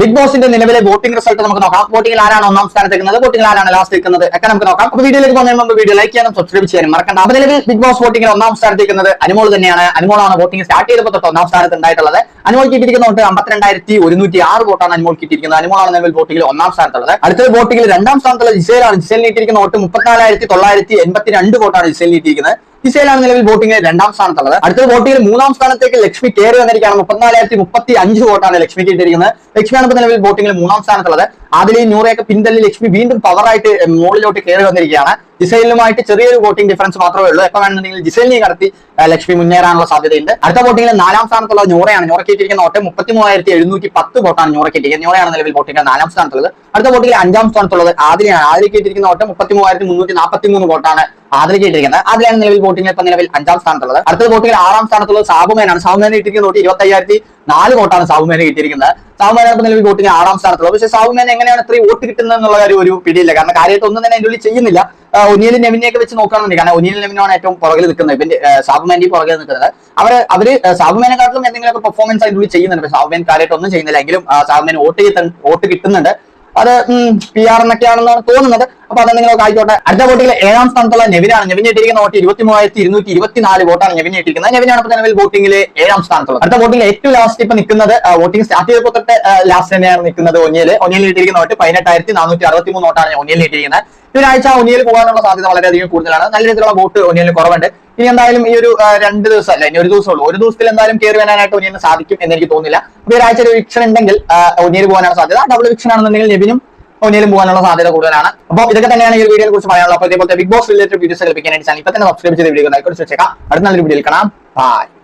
Big ബോസിന്റെ നിലവിലെ voting result നമുക്ക് നോക്കാം. വോട്ടിംഗിൽ ആരാണ് ഒന്നാം സ്ഥാനത്ത് നിൽക്കുന്നത്? വോട്ടിംഗിൽ ആരാണ് ലാസ്റ്റ് നിൽക്കുന്നത്? ഒക്കെ നമുക്ക് നോക്കാം. അപ്പൊ വീഡിയോയിലേക്ക് പോകുന്നതിന് മുമ്പ് വീഡിയോ ലൈക്ക് ചെയ്യാനും സബ്സ്ക്രൈബ് ചെയ്യാനും മറക്കണ്ട. അപ്പൊ നിലവിൽ ബിഗ് ബോസ് വോട്ടിംഗിൽ ഒന്നാം സ്ഥാനത്ത് നിൽക്കുന്നത് അനുമോൾ തന്നെയാണ്. അനുമോളാണ് വോട്ടിംഗ് സ്റ്റാർട്ട് ചെയ്തപ്പോൾ തൊട്ട് ഒന്നാം സ്ഥാനത്ത് ഉണ്ടായിട്ടുള്ളത്. അനുമോൾ കിട്ടിയിരിക്കുന്ന വോട്ട് അമ്പത്തിരണ്ടായിരത്തി ഒരുന്നൂറ്റി ആറ് വോട്ടാണ് അനുമോൾ കിട്ടിയിരിക്കുന്നത്. അനുമോളാണ് നിലവിൽ വോട്ടിംഗിൽ ഒന്നാം സ്ഥാനത്തുള്ളത്. അടുത്ത വോട്ടിംഗിൽ രണ്ടാം സ്ഥാനത്തുള്ള ജിസേലാണ്. ജിസേൽ നീട്ടിയിരിക്കുന്ന വോട്ട് മുപ്പത്തിനാലായിരത്തി തൊള്ളായിരത്തി എൺപത്തി രണ്ട് വോട്ടാണ് ജിസേൽ നീട്ടിയിരിക്കുന്നത്. ജിസേലാണ് നിലവിൽ വോട്ടിംഗിൽ രണ്ടാം സ്ഥാനത്തുള്ളത്. അടുത്ത വോട്ടിംഗിൽ മൂന്നാം സ്ഥാനത്തേക്ക് ലക്ഷ്മി കയറി വന്നിരിക്കുകയാണ്. മുപ്പത്തിനാലായിരത്തി മുപ്പത്തി അഞ്ച് വോട്ടാണ് ലക്ഷ്മി കിട്ടിയിരിക്കുന്നത്. ലക്ഷ്മിയാണ് ഇപ്പോൾ നിലവിൽ വോട്ടിംഗിൽ മൂന്നാം സ്ഥാനത്തുള്ളത്. അതിലെയും നൂറയൊക്കെ പിന്തള്ളി ലക്ഷ്മി വീണ്ടും പവറായിട്ട് മുകളിലോട്ട് കയറി വന്നിരിക്കുകയാണ്. ജിസൈലുമായിട്ട് ചെറിയൊരു വോട്ടിംഗ് ഡിഫറൻസ് മാത്രമേ ഉള്ളൂ. എപ്പോൾ വേണമെന്നുണ്ടെങ്കിൽ ജിസൈലിനെ കടത്തി ലക്ഷ്മി മുന്നേറാനുള്ള സാധ്യതയുണ്ട്. അടുത്ത വോട്ടിംഗിൽ നാലാം സ്ഥാനത്തുള്ള നൂറയാണ്. നൂറ കിട്ടിയിരിക്കുന്ന വോട്ട് മുപ്പത്തി മൂവായിരത്തി എഴുന്നൂറ്റി പത്ത് വോട്ടാണ് നൂറ കിട്ടിയിരിക്കുന്നത്. നൂറയാണ് നിലവിൽ വോട്ടിംഗിൽ നാലാം സ്ഥാനത്തുള്ളത്. അടുത്ത വോട്ടിംഗിൽ അഞ്ചാം സ്ഥാനത്തുള്ളത് ആദിലയാണ്. ആദ്യം കിട്ടിയിരിക്കുന്ന വോട്ട് മുപ്പത്തി മൂവായിരത്തി മുന്നൂറ്റി നാൽപ്പത്തി മൂന്ന് വോട്ടാണ് ആദില ചെയ്തിരിക്കുന്നത് അതിലാണ് നിലവിൽ വോട്ടിംഗിൽ ഇപ്പൊ നിലവിൽ അഞ്ചാം സ്ഥാനത്തുള്ളത്. അടുത്ത വോട്ടിംഗിൽ ആറാം സ്ഥാനത്തുള്ളത് സാബുമേനാണ് സാബുമേനെ കിട്ടിയിരിക്കുന്ന നോട്ട് ഇരുപത്തി അയ്യായിരത്തി നാല് വോട്ടാണ് സാബുമേനെ കിട്ടിയിരിക്കുന്നത് സാബുമേന നിലവിൽ വോട്ടിംഗ് ആറാം സ്ഥാനത്തുള്ളത്. പക്ഷേ സാബുമേന എങ്ങനെയാണ് ഇത്രയും വോട്ട് കിട്ടുന്നത് എന്നുള്ള കാര്യം ഒരു പിടിയില്ല. കാരണം കാര്യമായിട്ട് ഒന്നും തന്നെ അതിന്റെ ഉള്ളിൽ ചെയ്യുന്നില്ല. ഒനിയലും നെവിനെയൊക്കെ വെച്ച് നോക്കുകയാണെന്നുണ്ടെങ്കിൽ കാരണം ഒനിയൽ നെവിനാണ് ഏറ്റവും പുറകിൽ നിൽക്കുന്നത്. ഇവന്റെ സാബുമാന്റെ പുറകിൽ നിൽക്കുന്നത്. അവർ അവർ സാബുമേനെക്കാട്ടിലും എന്തെങ്കിലുമൊക്കെ പെർഫോമൻസ് അതിന്റെ ഉള്ളിൽ ചെയ്യുന്നുണ്ട്. സാബുമേൻ കാര്യമായിട്ട് ഒന്നും ചെയ്യുന്നില്ല. എങ്കിലും സാബുമേൻ വോട്ട് വോട്ട് കിട്ടുന്നുണ്ട്. അത് പി ആർ എന്നൊക്കെയാണെന്നാണ് തോന്നുന്നത്. അപ്പൊ അത് നിങ്ങൾ ആയിക്കോട്ടെ അടുത്ത വോട്ടിൽ ഏഴാം സ്ഥാനത്തുള്ള നെവിനാണ്. നെവിൻ ഇട്ടിരിക്കുന്ന വോട്ട് ഇരുപത്തി മൂവായിരത്തി ഇരുന്നൂറ്റി ഇരുപത്തിനാല് വോട്ടാണ് നെവിൻ നെവിനാണ് ഇപ്പൊ നിലവിൽ വോട്ടിംഗിലെ ഏഴാം സ്ഥാനത്തുള്ളത്. അടുത്ത വോട്ടിംഗിൽ ഏറ്റവും ലാസ്റ്റ് ഇപ്പൊ നിൽക്കുന്നത് വോട്ടിംഗ് സ്റ്റാർട്ട് ചെയ്തപ്പോൾ തൊട്ട് ലാസ്റ്റ് തന്നെയാണ് നിൽക്കുന്നത് ഒന്നിയിൽ ഒന്നിയിൽ ഇട്ടിരിക്കുന്ന വോട്ട് പതിനെട്ടായിരത്തി നാനൂറ്റി അറുപത്തി മൂന്ന് വോട്ടാണ് ഒന്നിയിൽ ഇട്ടിരിക്കുന്നത് ഒരാഴ്ച ഒന്നിയിൽ പോകാനുള്ള സാധ്യത വളരെയധികം കൂടുതലാണ്. നല്ല രീതിയിലുള്ള വോട്ട് ഒന്നിയിൽ കുറവുണ്ട്. ഇനി എന്തായാലും ഈ ഒരു രണ്ട് ദിവസം അല്ല ഇനി ഒരു ദിവസം ഉള്ളൂ. ഒരു ദിവസത്തിൽ എന്തായാലും കയറി വരാനായിട്ട് ഒന്നിയിൽ സാധിക്കും എന്ന് എനിക്ക് തോന്നുന്നില്ല. അപ്പൊ ഒരാഴ്ച ഒരു വിക്ഷൻ ഉണ്ടെങ്കിൽ ഒന്നിയിൽ പോകാനുള്ള സാധ്യത. ഡബിൾ വിക്ഷൻ ആണെന്നുണ്ടെങ്കിൽ നെബിനും ഒന്നിലും പോകാനുള്ള സാധ്യത കൂടുതലാണ്. അപ്പോൾ ഇതൊക്കെ തന്നെയാണ് ഈ വീഡിയോയെ കുറിച്ച് പറയാനുള്ളത്. അപ്പോൾ ഇതേപോലത്തെ ബിഗ് ബോസ് റിലേറ്റഡ് വീഡിയോസ് കളിപ്പിക്കാനായിട്ട് ഇപ്പൊ തന്നെ സബ്സ്ക്രൈബ് ചെയ്ത് വീഡിയോ ലൈക്ക് വെച്ചേക്കാം അടുത്ത നല്ലൊരു വീഡിയോയിൽ കാണാം. ബൈ